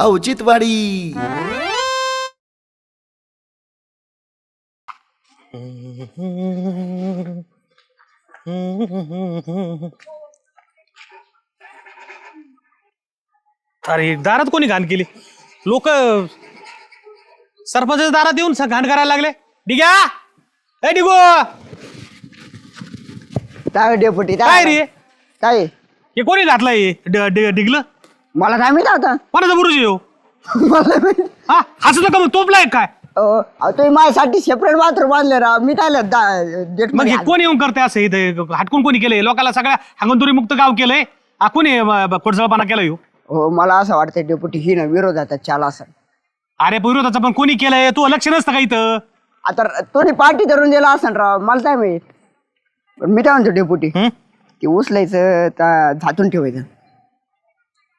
औचित्यवाडी. अरे दारात कोणी घाण केली? लोक सरपंच दारात येऊन स- घाण करायला लागले. डिग्या! ए डिगो! काय डेपुटी काय रे? काय? हे कोणी घातलंय? ड- ड- डिगलं? मला काय माहिती आता? कोणाचा बुरुज येऊ मला माहित- हा? नका मग तोपलाय काय? अहो, तुम्ही माझ्यासाठी सेपरेट बाथरूम बांधले राव. मी काय मग हे कोण येऊन करते असं इथे? हटकून कोणी केलंय? लोकांना सगळ्या हांगंदुरी मुक्त गाव केलंय. हा कोणी खोडसळपणा केला येऊ हो? मला असं वाटतं डेपुटी ही ना विरोधात चाल असं. अरे विरोधाचं पण कोणी केलंय? तू लक्ष नसतं का इथं? आता तुम्ही पार्टी धरून दिला असेल राव. मला काय माहीत? पण मी काय म्हणतो डेपुटी हं? ते उचलायचं त्या झातून ठेवायचं.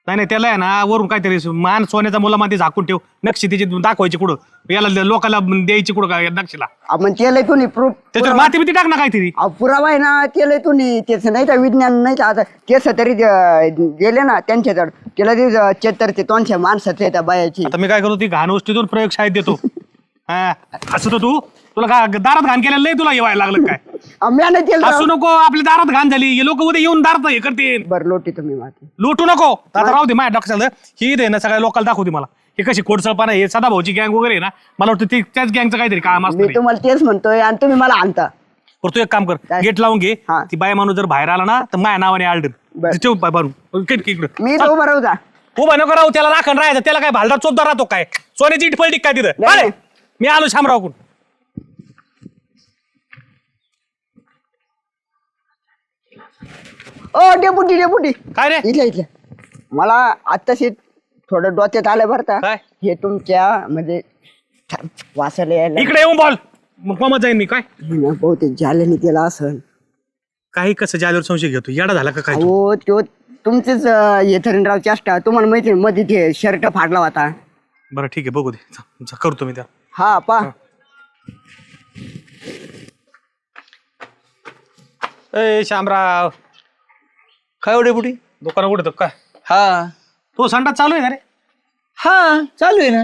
नाही नाही त्याला आहे ना वरून काहीतरी मान सोन्याचा मुलामध्ये झाकून ठेव. नक्षी तिची दाखवायची कुठं? याला लोकांना द्यायची कुठं काय नक्षीला? आपण केलंय तुम्ही प्रूफ त्याच्यावर माती बिती टाक ना काहीतरी? अहो, पुरावा आहे ना केलंय तुम्ही तेच नाही का विज्ञान नाही का आता केस तरी गेले ना त्यांच्याजवळ. केलं ते चेतर ते तोंडच्या माणसाचे त्या बायाची. आता मी काय करतो ती घाण वस्तूतून प्रयोगशाळेत देतो. हा असं तर तू? तुला का दारात घाण केलेलं नाही तुला येवायला लागलं काय? केलं. असू. नको आपली दारात घाण झाली. हे लोक उद्या येऊन दारात हे करतील. बरं लोटी तुम्ही माती लुटू नको. आता राहू दे माझ्या डॉक्टर ही दे ना सगळ्या लोकांना दाखवते मला. हे कशी खोडसळपणा हे सदा भाऊची गँग वगैरे आहे ना मला वाटतं ती त्याच गँगचं काहीतरी काम असतं मी रे. तुम्हाला तेच म्हणतोय आणि तुम्ही मला आणता. बरं तू एक काम कर. काय? गेट लावून घे. हा. ती बाय माणूस जर बाहेर आला ना तर माझ्या नावाने आल्डर बरं. ठेव भरून. इकडं मी तो बरं होता उभा नको राहू त्याला राखण राहायचं. त्याला काय भालदार चोपदा राहतो काय? सोन्याची इट पलटी काय तिथं. नाही. अरे, मी आलो शामरावकून. ओ डेपुटी डेपुटी. काय रे? इथल्या इथल्या. मला आत्ताशी थोडं डोक्यात आलं बरं का. काय? हे तुमच्या म्हणजे वासायला यायला. इकडे येऊन बॉल. मग मग जाईन मी काय? हे ना बहुतेक जाल्याने केला असन. काही कसं जालेवर संशय घेतो? येडा झाला का काय तू? हो तो तुमचेच येथरणराव चेष्टा तुम्हाला माहिती आहे, मध्ये ते शर्ट फाडला होता. बरं ठीक आहे बघू दे. जा, जा, करतो मी त्या. हा पा. ए शामराव काय एवढे पुढे दुकान उघडतो काय? हा. तो संडास चालू आहे ना रे? हा चालू आहे ना.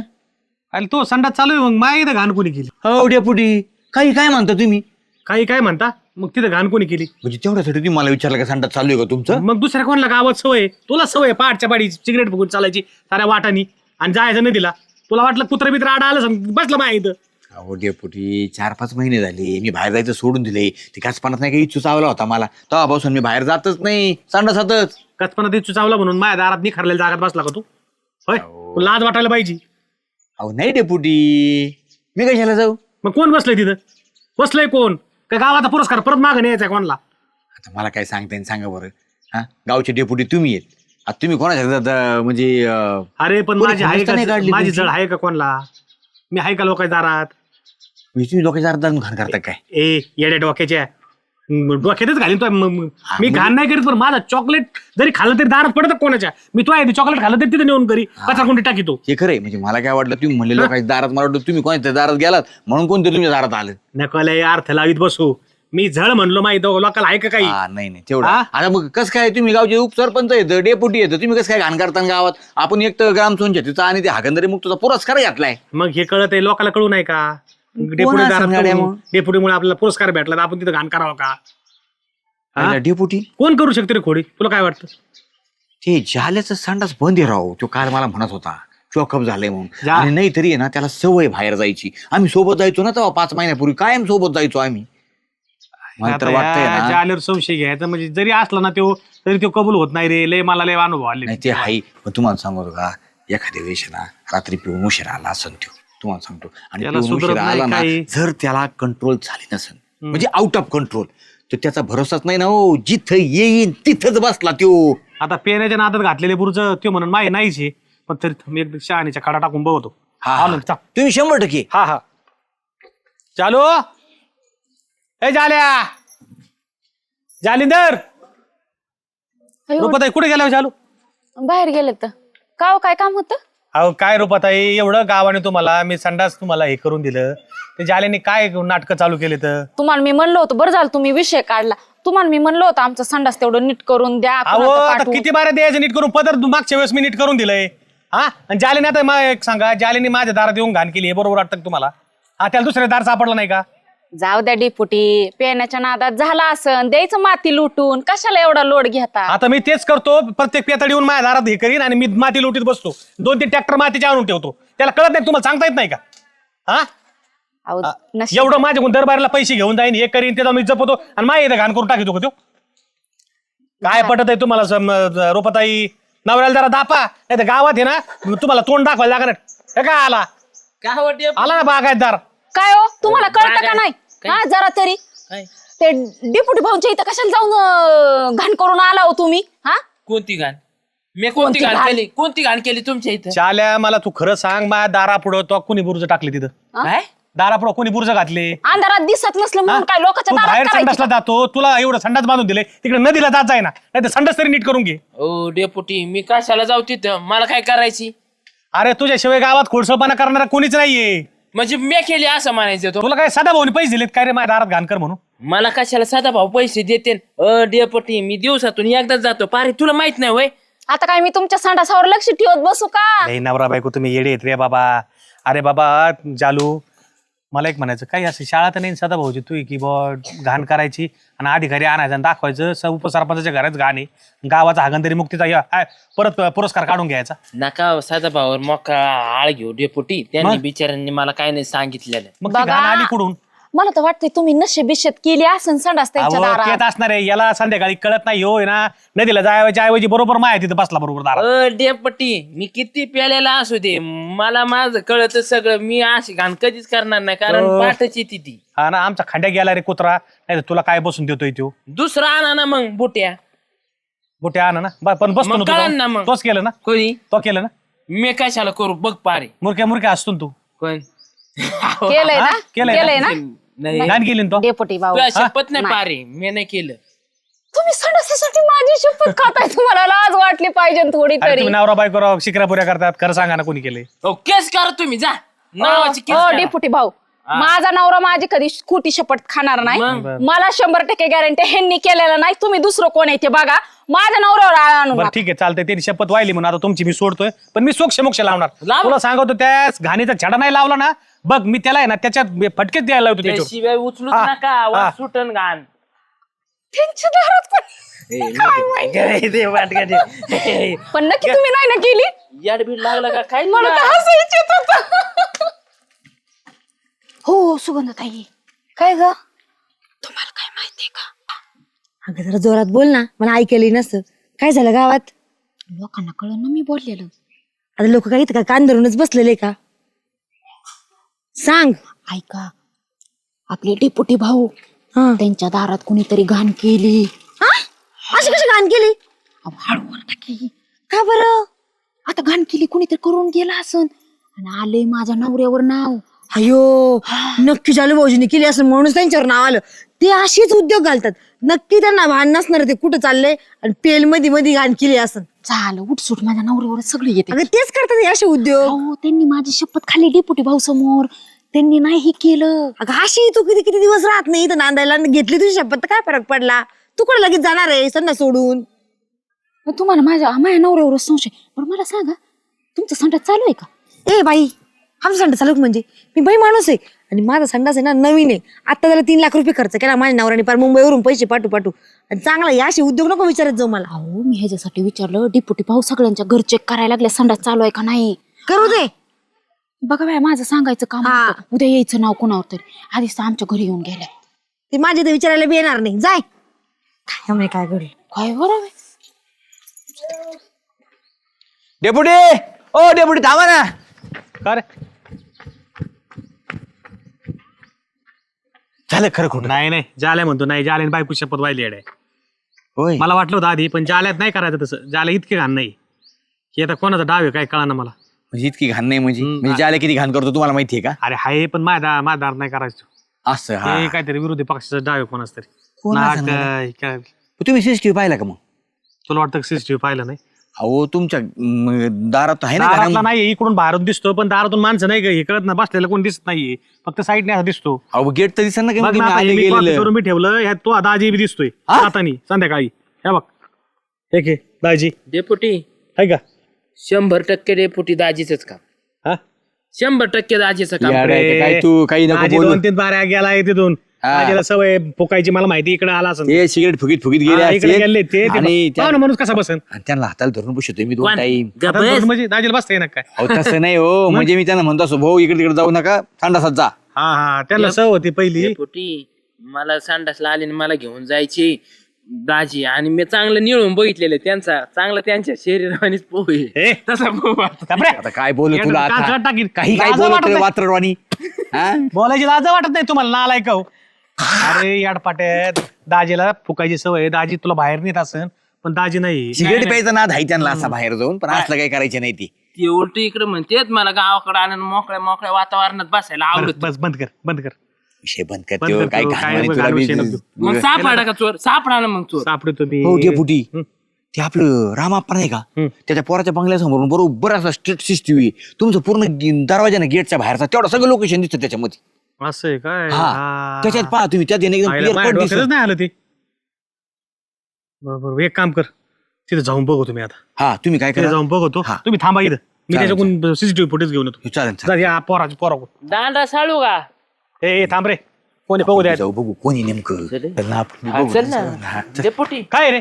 आणि तो संडास चालू आहे मग माय इथं घाण कोणी केली? हो डेपुटी काही काय म्हणता तुम्ही? काही काय म्हणता? मग तिथं घाण कोणी केली? म्हणजे तेवढ्यासाठी तुम्ही मला विचारलं का संडास चालू आहे का तुमचं? मग दुसऱ्या कोणाला गावात सवय आहे? तुला सवय आहे पहाटच्या पाडी सिगरेट फुकून चालायची साऱ्या वाटानी. आणि जायचं नाही दिला तुला वाटलं कुत्र बित्र आडा आलं सम- बसलं माय इथं. अहो डेपुटी चार पाच महिने झाले. मी बाहेर जायचं सोडून दिले ते काचपानात नाही काही इच्छू चावला होता मला. तेव्हापासून मी बाहेर जातच नाही. संडासातच. कचपणा ती चावला म्हणून माझ्या दारात निखरलेल्या जागात बसला का तू? होय? तुला लाज वाटायला पाहिजे. अहो नाही डेपुटी. मी कशाला जाऊ? मग कोण बसलंय तिथं? बसलंय कोण? काय गावाचा पुरस्कार परत मागं न्यायचा कोणाला? आता मला काय सांगता येईल सांगा बरं. हा? गावचे डेपुटी तुम्ही आहेत आता तुम्ही कोणाच्या अं, म्हणजे अं, अरे पण कोणी माझी आहे नाही का काढली माझी तुमची? जळ आहे का कोणाला? मी आहे का लोकांच्या दारात? म्हणजे तुम्ही अर्धा घाण करता काय? ए येड्या डोक्याच्या. म, डोक्यातच घालीन तो. म- म- मी घाण नाही करीत पण माझा चॉकलेट जरी खाल्लं तरी दारात पडत कोणाच्या? मी तो आहे चॉकलेट खाल्लं तरी तिथे नेऊन घरी कचरा कोणती टाकीतो हे खरंय म्हणजे मला काय वाटलं तुम्ही म्हणले लोकांच्या दारात मला वाटलं तुम्ही कोणाच्या दारात गेलात म्हणून कोणतरी तुमच्या दारात आलं. नकल अर्थ लावित बसू. मी झळ म्हणलो माहिती लोकांना आहे का काही? हा नाही नाही तेवढं. हा? आता मग कसं काय तुम्ही गावचे उपसरपंच येतं डेपुटी येतं तुम्ही कसं काय घाण करता गावात? आपण एक तर ग्रामपंचायतीचा आणि ते हागंदरी मुक्तचा पुरस्कार घातलाय. मग हे कळत आहे लोकांना कळू नाही का? असं मग? डेपुटीमुळे आपल्याला पुरस्कार भेटला तर आपण तिथं घाण करावं का? हा? आणि डेपुटी कोण करू शकते रे खोडी? तुला काय वाटतं? ते जाल्याचं संडास बंद आहे राव. तो काल मला म्हणत होता. चॉकअप झालंय म्हणून. जा. आणि नाही तरी आहे ना त्याला सवय बाहेर जायची. आम्ही सोबत जायचो ना तेव्हा पाच महिन्यापूर्वी. कायम सोबत जायचो आम्ही. मला तर आता वाटतंय या ना जालेवर संशय घ्यायचा. म्हणजे जरी असला ना तो तरी तो कबूल होत नाही रे. लय मला लय अनुभव आले. नाही ते आहे. पण तुम्हाला सांगतो का एखाद्या वेळेस ना रात्री पिऊन उशीर आला असन तो. तुम्हाला सांगतो. आणि त्याला पिऊन सुधरत उशीर नाही आला ना काही. जर त्याला कंट्रोल झाली नसन म्हणजे आउट ऑफ कंट्रोल तर त्याचा भरोसाच नाही ना हो. जिथं येईन तिथंच बसला त्यो. आता पेण्याच्या नादात घातलेले बुरज तो म्हणून माही नाहीच आहे. पण तरी मी एकदा शहाणीच्या खडा टाकून बघतो. हा, हा. चाल. तुम्ही शंभर टक्के. हा हा. चालू? ए जाल्या. जालिंदर. रुपाताई कुठे गेल्या चालू? बाहेर गेले तर हो, काय काम होतं? अहो काय रुपाताई एवढं गावाने तुम्हाला मी संडास तुम्हाला हे करून दिलं. ते जाल्याने काय नाटकं चालू केले तर तुम्हाला मी म्हणलं होतं बरं झालं तुम्ही विषय काढला. तुम्हाला मी म्हणलं होतं आमचं संडास तेवढं नीट करून द्या अहो आता. किती बारे द्यायचं नीट करून? पदर मागच्या वेळेस मी नीट करून दिलंय. हा? आणि जालेने आता मग एक सांगा जालेने माझ्या दारात येऊन घाण केली हे बरोबर वाटतं का तुम्हाला? हा त्याला दुसऱ्या दार सापडला नाही का? जाऊ द्या डिपुटी पेण्याच्या नादात झाला असन द्यायचं माती लुटून कशाला एवढा लोड घेता? आता मी तेच करतो प्रत्येक पेताड येऊन माझ्या दारात हे करीन आणि मी माती लोटीत बसतो. दोन तीन ट्रॅक्टर मातीचे आणून ठेवतो. त्याला कळत नाही तुम्हाला सांगता येत नाही का? हा? अहो, नशीब- एवढं माझ्याकडून दरबारला पैसे घेऊन जाईन हे करीन त्याचा मी जपतो आणि माझ्या इथं घाण करून टाकतो का तो काय पटत आहे तुम्हाला सम- रोपताई? नवऱ्याला जरा दापा नाही तर गावात आहे ना तुम्हाला तोंड दाखवायला लागणार. हे काय आला? काय वाटते? आला ना बागायतदार? काय हो? तुम्हाला कळतं का नाही? हा जरा तरी. ते डिपुटी भाऊंच्या इथं कशाला जाऊन अं, घाण करून आला हो तुम्ही? हा? कोणती घाण? मी कोणती कोणती घाण घाण? केली? कोणती घाण केली तुमच्या इथं? चाल्या मला तू खरं सांग माझ्या दारापुढं तो कोणी बुर्ज टाकले तिथं? काय? दारापुढं कोणी बुर्ज घातले? अंधारात दिसत नसलं हा? म्हणून काय लोकांच्या तू बाहेर संडासला जातो तुला एवढं संडास बांधून दिले तिकडे नदीला जात जाय ना नाही तर संडास तरी नीट करून घे. ओ डेपुटी मी कशाला जाऊ तिथं? मला काय करायची? अरे तुझ्याशिवाय गावात खोडसळपणा करणारा कोणीच नाहीये. म्हणजे मी केली असं म्हणायचं तो. तुला काय साधा भाऊनी पैसे दिलेत? काय रे माझ्या दारात घाण कर म्हणून? मला कशाला साधा भाऊ पैसे देते? अ डेपुटी मी दिवसातून एकदाच जातो. पारे तुला माहीत नाही होय आता काय मी तुमच्या संडासावर लक्ष ठेवत बसू का? नाही नवरा बायको तुम्ही येडे रे बाबा. अरे बाबा जालू मला एक म्हणायचं काही असं शाळा तर नाही सदा भाऊची तू की बॉ घाण करायची आणि अधिकारी आणायचं आणि दाखवायचं स- उपसरपंचाच्या घरात घाण आहे गावाचा हागंदरी मुक्तीचा या- आय, परत पुरस्कार काढून घ्यायचा. नका हो, साधा भाऊवर मोका आळ घेऊ डेपुटी. त्यांनी मग? बिचाऱ्यांनी मला काय नाही सांगितलेलं. मग ती बघा. घाण आली कुठून? मला तर वाटतंय तुम्ही नशे बिशेत केली असन संडास त्यांच्या अहो, दारात. येत असणार आहे. याला संध्याकाळी कळत नाही. हो ना. नदीला जायच्या ऐवजी बरोबर माया तिथं बसला बरोबर दारात. अ डेपुटी मी किती प्यालेला असू दे. मला माझं कळत सगळं. मी अशी घाण कधीच करणार नाही कारण अ. पाठच येते ती. हा ना आमचा खंड्या गेला रे कुत्रा. नाही तुला काय बसून देतोय तो दुसरा आणा ना मग बुट्या. मोठे आण ना. ब- पण बसतो मग ना तू मग. तोच केलं ना? कोणी? तो केलं ना? मी कशाला करू? बघ पारे. मुरक्या मुरक्या असतो ना तू. कोण? केलंय ना? हा? केलंय ना? केलंय ना? नाही. ना तो? डेपुटी भाऊ. तुला शपथ नाही. पारे. मी नाही केलं. तुम्ही संडासासाठी माझी शपथ खाताय. तुम्हाला लाज वाटली पाहिजे थोडी अरे तरी. तुम्ही नवरा बायको राव शिकऱ्या पुऱ्या करतात. खरं सांगा ना कोणी केले ओ केस करा तुम्ही. जा. नावाची केस हो करा. डेपुटी भाऊ. माझा नवरा माझी कधी खोटी शपथ खाणार नाही. मग? मला शंभर टक्के गॅरंटी ह्यांनी केलेलं नाही. तुम्ही दुसरं कोण आहे ते बघा. माझ्या नवऱ्यावर आळ आणू बरं नका. ठीक आहे चालतंय. त्यांनी शपथ वाहिली म्हणून. आता तुमची मी सोडतोय. पण मी सोक्ष मोक्ष लावणार. लाव. तुला सांगतो त्या घाणीचा छडा नाही लावला ना. बघ मी त्याला आहे ना त्याच्यात फटकेच द्यायला लावतो त्याच्यावर. त्याशिवाय उचलूच हा, नका हा. वा सुटन घाण. त्यांच्या दारात पण पण नक्की तुम्ही नाही ना केली? याडबीड लागला का? काय मला तर? हसायचं येत होतं. हो सुगंधताई काय ग? तुम्हाला काय माहितीये का? अगं जरा जोरात बोल ना. मला ऐकायला नसतं. काय झालं गावात? लोकांना कळलं ना मी बोललेलं. आता लोक काय इथं का कान धरूनच बसलेले का? सांग. ऐका आपले डेपुटी भाऊ हा. त्यांच्या दारात कुणीतरी घाण केली. हा? अशी कशी घाण केली? अहो, हळूवर टाकी का बरं? आता घाण केली कुणीतरी करून गेला असन. आणि आले माझ्या नवऱ्यावर नाव. अयो नक्की चालू भाऊजीने केली असं म्हणूनच त्यांच्यावर नाव आलं. ते असेच उद्योग घालतात. नक्की त्यांना भान नसणार ते कुठं चाललंय आणि पेल मध्ये मध्ये घाण केली असं झालं उठसूट माझ्या नवऱ्यावर सगळे येते. अगं तेच करतात हे असे उद्योग. अहो त्यांनी माझी शपथ खाल्ली डेपुटी भाऊ समोर. त्यांनी नाही केलं. अगं अशी तू किती किती दिवस राहत नाही इथं नांदायला घेतली तुझी शपथ तर काय फरक पडला? तू कुठं लगेच जाणार आहे संध्या सोडून? मग तुम्हाला माझ्या माझ्या नवऱ्यावरच संशय? पण मला सांगा तुमचं संडास चालू आहे का? ए बाई आमचा संडास चालू म्हणजे? मी बाई माणूस आहे आणि माझा संडास आहे ना नवीन आहे. आता त्याला तीन लाख रुपये खर्च केला माझ्या नवऱ्याने पार मुंबईवरून पैसे पाठू पाठू आणि चांगला या असे उद्योग नको विचारत जाऊ मला. अहो मी ह्याच्यासाठी विचारलं डिपुटी भाऊ सगळ्यांच्या घर चेक करायला लागले संडास चालू आहे का नाही? करू दे. बघा बाय माझं सांगायचं काम हा. होतं. उद्या यायचं नाव कोणावर तरी. आधीच तर आमच्या घरी येऊन गेल्या. ते माझे ते विचारायला बी येणार नाही. जाय. काय म्हणे काय घडलं? काय बरं बे? डेपुटी! ओ डेपुटी थांबा ना. का रे? झालं खरं खोटं? नाही नाही. जाल्या म्हणतो नाही जाल्याने बायको शपथ वाहिली आहे होय. मला वाटलं होतं आधी पण जाल्यात नाही करायचं तसं. जाल्या इतके घाण नाही. हे आता कोणाचा डाव आहे काय कळा ना मला. म्हणजे इतकी घाण नाही म्हणजे. हम्म, म्हणजे ज्याला किती घाण करतो तुम्हाला माहितीये का? अरे हाय पण माझ्या दारात नाही करायचं. असं हा. ते काहीतरी विरोधी पक्षाचा डाव कोणाच तरी नाही? काय? तुम्ही सीसीटीव्ही पाहिला का मग? तुला वाटतं सीसीटीव्ही पाहिलं नाही? अहो तुमच्या म, दारात आहे ना दारातला घरामध्ये? नाही इकडून बाहेरून दिसतो पण दारातून माणसं नाही का? हे कळत ना बसलेलं कोण दिसत नाहीये. फक्त साईडने असा दिसतो. अहो गेट तर दिसत ना बघ की ना तुम्ही आता आले हे मी copy गेलेलं. करून मी ठेवलं ह्यात तो दाजी बी दिसतोय. हा? हातानी संध्याकाळी. हे बघ. हे घे दाजी. डेपुटी. आहे का? शंभर टक्के डेपुटी दाजीच काम. हा? शंभर टक्के दाजीचं काम. यार, काय तू काही नको आजी बोलू. दोन तीन बाऱ्या गेलाय तिथून. हा. आजीला सवय फुकायची मला माहिती इकडे आला असं ते सिगरेट फुकीत फुकीत गेले इकडे असतील. गेले ते ते आणि त्या- पाहुणा माणूस कसा बसन? आणि त्यांना हाताला धरून बसतोय मी दोन आता बस. म्हणजे दाजीला बसता येणार काय? अहो तसं नाही हो. म्हणजे मी त्यांना म्हणतो असो भाऊ इकडे तिकडे जाऊ नका थंडासात जा. हा हा. त्यांना सव होती पहिली. डेपुटी मला संडासला आले आणि मला घेऊन जायची. दाजी आणि मी चांगलं निळून बघितलेलं त्यांचा. चांगलं त्यांच्या शरीरानेच पोहे तसा पोहे. आता काय बोलू तुला आता? टाकीन. काही काय लाज बोलत वाटत रे नाही. वात्रवाणी? हा? बोलायची लाज वाटत नाही तुम्हाला नालाय का हो? अरे याडपाट्यात. दाजीला फुकायची सवय आहे. दाजी तुला बाहेर नेत असन पण दाजी नाही. सिगरेट प्यायचा नाद आहे त्यांना असा बाहेर जाऊन पण असलं काही करायचे नाही ती. ते उलट इकडे म्हणतेत मला गावाकडे आणून मोकळ्या मोकळ्या वातावरणात बसायला आवडत. बस बंद कर बंद कर. विषय बंद करते कर काय तू, घाण काय म्हणे नको तुला विषय नको. मग सापडा का चोर सापडा ना मग चोर. सापडतो मी हो डेपुटी. ते आपलं रामाप्पा नाही का. त्याच्या पोराच्या बंगल्यासमोरून बरोबर असा स्ट्रीट सिस्टीम तुमचं पूर्ण गे- दरवाजा ना गेटच्या बाहेरचा तेवढं सगळं लोकेशन दिसतं त्याच्यामध्ये. असं आहे काय? हा. हा. त्याच्यात पहा तुम्ही त्यात येणं एकदम आईला clear माझ्या cut डोक्यातच दिसतं. नाही आलं ते. बरोबर एक काम कर. तिथे जाऊन बघू तुम्ही आता. हा तुम्ही काय तिथे करा? जाऊन बघतो. हा. तुम्ही थांबा इथं. मी चालेल, त्याच्याकडून सीसीटीव्ही फुटेज घेऊन येतो. चालेल चालेल. जा या पोराची पोरा दांडा साळू का? ए ए, थांब रे कोणी बघू द्या जाऊ बघू कोणी नेमकं चल. चल ना, आपण हा, बघू. चल ना हा, चल. डेपुटी काय रे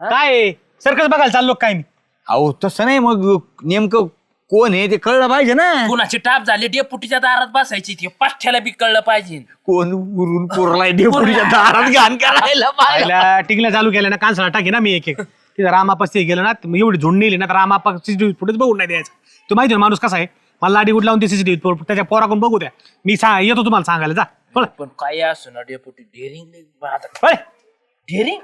काय सर्कस बघायला चाललो काय मी अहो तसं नाही मग नेमकं कोण आहे ते कळलं पाहिजे ना कुणाची टाप झाली डेपुटीच्या दारात बसायची ती पाठ्याला बी कळलं पाहिजे कोण उरून पुरलाय डेपुटीच्या दारात घाण करायला टिकल्या चालू केल्या ना कांसला टाकी ना मी एक एक तिथं रामापास गेलं ना मग एवढी झुंड नेली ना तर फुटेज बघून नाही द्यायचं तू माहिती आहे ना माणूस कसा आहे मला लाडी गुड लावून ते सीसीटीव्ही त्याच्या पोराकडून बघू द्या. मी सा येतो तुम्हाला सांगायला. जा. पण काय असो ना डेपुटी डेअरिंग पळ डेअरिंग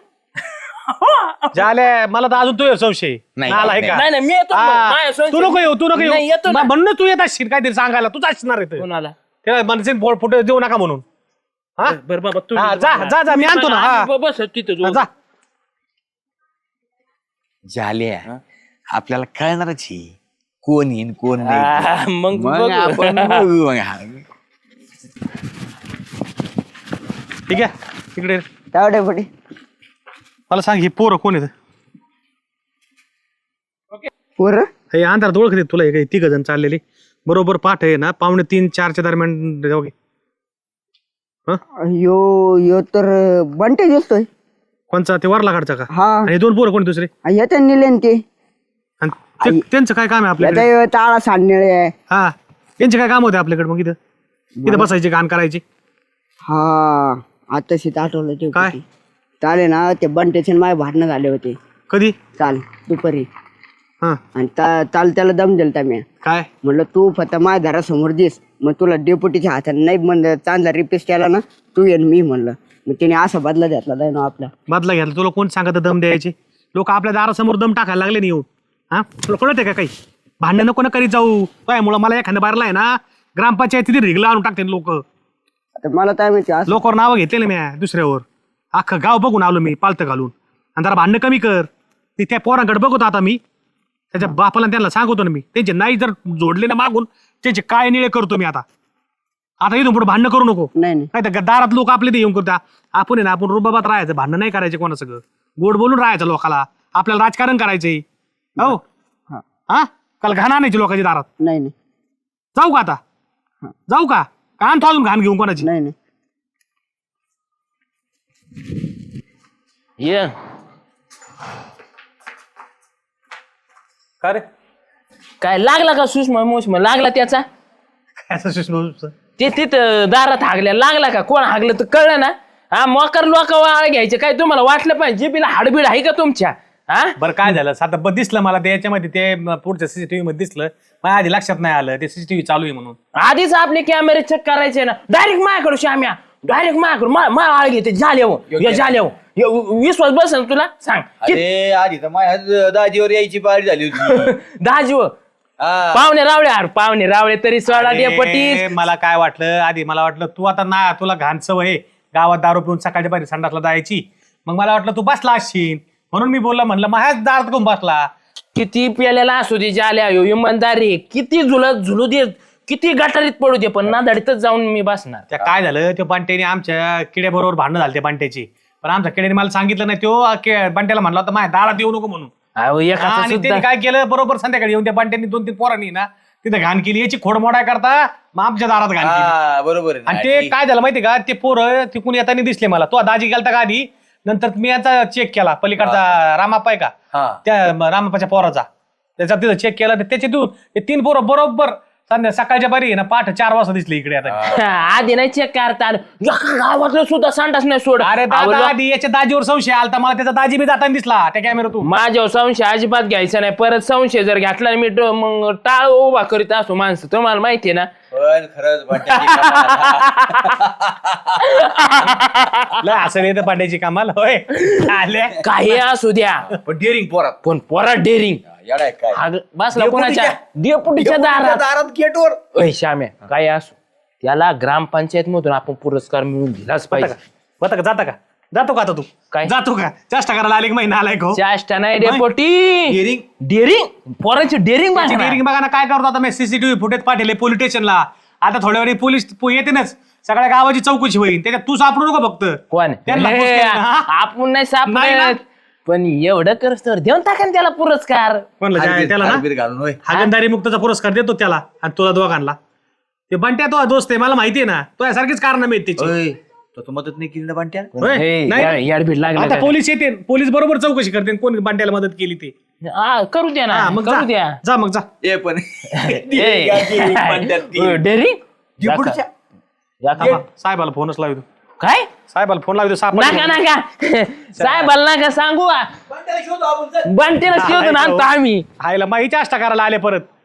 झाले. मला तर अजून तू संशय. नाही, नाला आहे का? नाही नाही मी येतो. मग. माझ्या संशय- तू नको येऊ तू नको नाही, येऊ ना. म्हणून तू येत असशील काहीतरी सांगायला. तूच असणार आहे ते. कोणाला? त्याला मनसे फोटो देऊ नका म्हणून. हा? बरं बाबा तू हा, जा, जा, जा, मी आणतो ना, हा. बस तिथं जो. जा झाल्या आपल्याला कळणारच ही. कोण येईन कोण नाही मग मग बघू. आपण बघू मग. हा. ठीक आहे तिकडे तेवढे पटे? मला सांग हे पोरं कोण येत पोरं? हे अंधारात ओळखते तुला हे काही तिघ जण चाललेले. बरोबर पाठ आहे ना पावणे तीन चारच्या दरम्यान जाऊ यो यो तर बंटे दिसतोय. कोणचा ते वरला काढचा का? हा. आणि हे दोन पोरं कोणी दुसरे? येते नेले न ते ते- त्यांचं काय काम आहे आपल्याकडे? ताळा सांडणे आहे. हा. त्यांचे काय काम होते आपल्याकडे मग इथं? इथं बसायचे गाण करायचे? हा. आता शीत आठवलं ते काय? चाले ना ते बंटेचे माझे भांडणं झाले होते. कधी? चाल दुपारी. हा. आणि ता- चाल त्याला दम दिलता मी. काय? म्हणलं तू फक्त माझ्या घरासमोर दिस. मग तुला डेपुटीच्या हाताने नाही म्हणलं चांगला रिपेस केला ना तू ये मी म्हणलं. मग त्याने असा बदला घेतला ना आपला. बदला घ्यायला तुला कोण सांगत दम द्यायचे? लोक आपल्या दारासमोर दम टाकायला लागले नाही येऊन. हा? तुला कळत आहे का काही? भांडणं नको ना करीत जाऊ. काय मुळे मला एखाद्या बारला आहे ना ग्रामपंचायतीत रिगला आणून टाकते लोक. आता मला काय माहिती असं लोकांवर नावं घेतलेले मी दुसऱ्यावर. अख्खं गाव बघून आलो मी पालतं घालून. आणि जरा भांडणं कमी कर. ते त्या पोरांकडे बघतो आता मी. त्याच्या बापाला त्यांना सांगतो ना मी. त्यांचे नाही जर जोडले ना मागून त्यांचे काय निळे करतो मी आता. आता इथून पुढे भांडणं करू नको. नाही तर दारात लोक आपले ते येऊन करता आपण आहे ना आपण रुबाबात राहायचं भांडणं नाही करायचे कोणा सगळं गोड बोलून राहायचं लोकाला. आपल्याला राजकारण करायचंय. हो. हा. हा. काल घाण आणायची लोकांच्या दारात? नाही नाही. जाऊ का आता? जाऊ का? का आणतो अजून घाण घेऊन कोणाची? नाही नाही. ये. का रे? काय लागला का सुषमा मोषमा? लागला त्याचा? काय असं सुषमा सुषमा? ते तिथं दारात हागल्या. लागला का? कोण हागलं तर कळलं ना? हा मोकर लोक वाळ घ्यायचे. काय तुम्हाला वाटलं पाहिजे? जिबीला हाडबीड आहे का तुमच्या? हा? बरं काय झालं? आता ब- दिसलं मला ते याच्यामध्ये ते म, पुढच्या सीसीटीव्ही मध्ये दिसलं. माझ्या आधी लक्षात नाही आलं ते सीसीटीव्ही चालू आहे म्हणून. आधीच आपले कॅमेरे चेक करायचे ना. डायरेक्ट माझ्याकडे श्याम्या. डायरेक्ट माझ्याकडे मा मा आळ घेते झाल्यावर या झाल्यावर विश्वास बस तुला. सांग. अरे आधी तर माझ्या दाजीवर यायची पाळी झाली होती. दहाजीव हा. पाहुणे रावळे हार पाहुणे रावळे तरी सोळा डेपटी. अरे, मला काय वाटलं? आधी मला वाटलं तू आता ना तुला घाण सवय आहे. गावात दारू पिऊन सकाळच्या बाहेर संडासला जायची. मग मला वाटलं तू बसला असशील. म्हणून मी बोलला म्हणलं माझ्याच दारात कोण बसला? किती प्यालेला असू दे जाल्या इमानदारी. किती झुलत झुलू दे किती गटारीत पडू दे पण नादाडीतच जाऊन मी बसणार. त्या काय झालं त्या बांट्याने आमच्या किड्याबरोबर भांडणं झालं त्या बांट्याची. पण आमच्या किड्याने मला सांगितलं नाही तो बांट्याला म्हणला होता माझ्या दारात येऊ नको म्हणून. अहो हा, एकाचं आणि सुद्धा त्यांनी काय केलं बरोबर संध्याकाळी येऊन त्या बांट्यांनी दोन तीन पोरांनी ना तिथे घाण केली याची खोड मोडाय करता मग आमच्या दारात घाण केली. हा बरोबर आहे ना. आणि ते काय झालं माहिती का ते पोरं तिकून येताना दिसले मला. तो दाजी गेलता का आधी? नंतर मी याचा चेक केला. पलीकडचा रामाप्पा आहे का? हा. त्या म- रामाप्पाच्या पोराचा. त्याचा तिथं चेक केला तर त्याचे देऊन ते तीन पोरं बरोबर संध्या सकाळच्या बारी आहे ना पाठ चार वाजता दिसले इकडे आता. आधी नाही चेक करता. आलं. गावातलं सुद्धा संडास नाही सोड. अरे दादा आधी याच्या दाजीवर संशय आलता मला त्याचा दाजी बी जाताना दिसला त्या कॅमेऱ्यातून माझ्यावर संशय अजिबात घ्यायचा नाही. परत संशय जर घातला ना मी ड- मग टाळ उभा करीत असतो माणसं. तुम्हाला माहितीये ना? पण खरंच बंट्याची कमाल. लय असं नाही तर पांड्याची कामाला होय. आल्या काही असू द्या. पण डेअरिंग पोरात. पण पोरा डेअरिंग येडाय काय? बसला कोणाच्या डेपुटीच्या दारात. दारात गेटवर. ओय श्याम्या काय असू? त्याला ग्रामपंचायत मधून आपण पुरस्कार मिळून दिलाच पाहिजे. होता का? जाता का? जातो का आता तू? काय? जातो का? चेष्टा करायला आले महिना आलाय हो? चाष्टा नाही डेपोटी. डेअरिंग? डेअरिंग? पोरांची डेअरिंग त्याची बघा डेअरिंग बघा ना काय करतो आता मी? सीसीटीव्ही फुटेज पाठवले पोलीस स्टेशनला आता थोड्या वेळी पोलीस पो- येतीलच सगळ्या गावाची चौकशी होईल. त्याच्यात तू सापडू नको फक्त. कोण? त्यांना हे, ना? आपण नाही नाही ना? सापडत. पण एवढं करस तर देऊन टाका ना त्याला पुरस्कार. कोणला? जाय- त्याला ना? हारबीर घालून होय. हागंदारी मुक्ताचा पुरस्कार देतो त्याला आणि तुला दोघांना. ते बंट्या तो दोस्त आहे मला माहिती आहे ना. तो यासारखीच कारण आहेत त्याची. होय. तो तर मदत नाही केली ना बंट्या होय? हे, नाही? या- याडबीड लागलं आता का? पोलीस येते पोलीस बरोबर चौकशी करते कोण बंट्याला मदत केली ते. हा, करू द्या ना हा, मग करू द्या. जा जा. मग जा ए पण थांबा, साहेबाला फोनच लावतो. काय? साहेबाला फोन लावतो साहेब नका नका. साहेबाला नका सांगू. बंटीला आणतो आम्ही. आईला माहिती चेष्टा करायला आले परत.